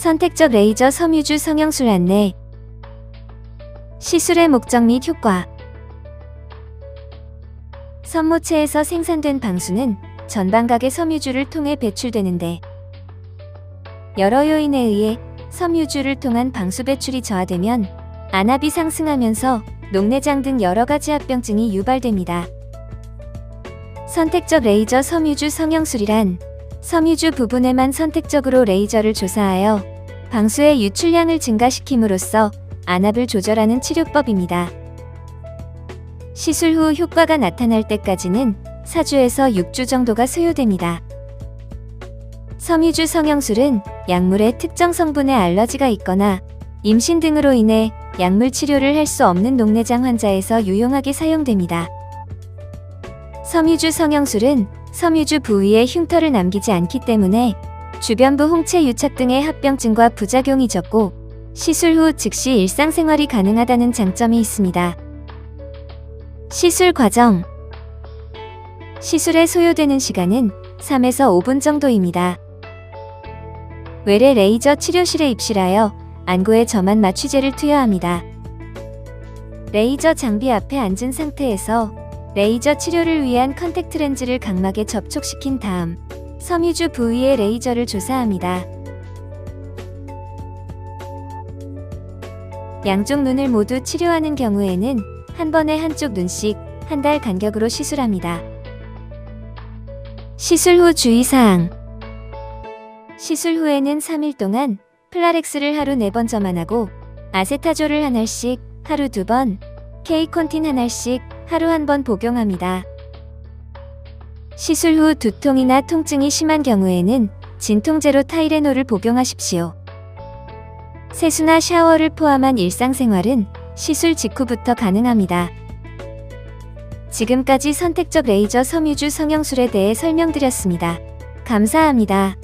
선택적 레이저 섬유주 성형술 안내 시술의 목적 및 효과 선모체에서 생산된 방수는 전방각의 섬유주를 통해 배출되는데 여러 요인에 의해 섬유주를 통한 방수 배출이 저하되면 안압이 상승하면서 녹내장 등 여러 가지 합병증이 유발됩니다. 선택적 레이저 섬유주 성형술이란 섬유주 부분에만 선택적으로 레이저를 조사하여 방수의 유출량을 증가시킴으로써 안압을 조절하는 치료법입니다. 시술 후 효과가 나타날 때까지는 4주에서 6주 정도가 소요됩니다. 섬유주 성형술은 약물의 특정 성분에 알러지가 있거나 임신 등으로 인해 약물 치료를 할 수 없는 녹내장 환자에서 유용하게 사용됩니다. 섬유주 성형술은 섬유주 부위에 흉터를 남기지 않기 때문에 주변부 홍채 유착 등의 합병증과 부작용이 적고 시술 후 즉시 일상생활이 가능하다는 장점이 있습니다. 시술 과정 시술에 소요되는 시간은 3에서 5분 정도입니다. 외래 레이저 치료실에 입실하여 안구에 점한 마취제를 투여합니다. 레이저 장비 앞에 앉은 상태에서 레이저 치료를 위한 컨택트 렌즈를 각막에 접촉시킨 다음 섬유주 부위에 레이저를 조사합니다. 양쪽 눈을 모두 치료하는 경우에는 한 번에 한쪽 눈씩 한 달 간격으로 시술합니다. 시술 후 주의사항 시술 후에는 3일 동안 플라렉스를 하루 4번 점안하고 아세타졸을 한 알씩 하루 2번, 케이콘틴 한 알씩 하루 한 번 복용합니다. 시술 후 두통이나 통증이 심한 경우에는 진통제로 타이레놀을 복용하십시오. 세수나 샤워를 포함한 일상생활은 시술 직후부터 가능합니다. 지금까지 선택적 레이저 섬유주 성형술에 대해 설명드렸습니다. 감사합니다.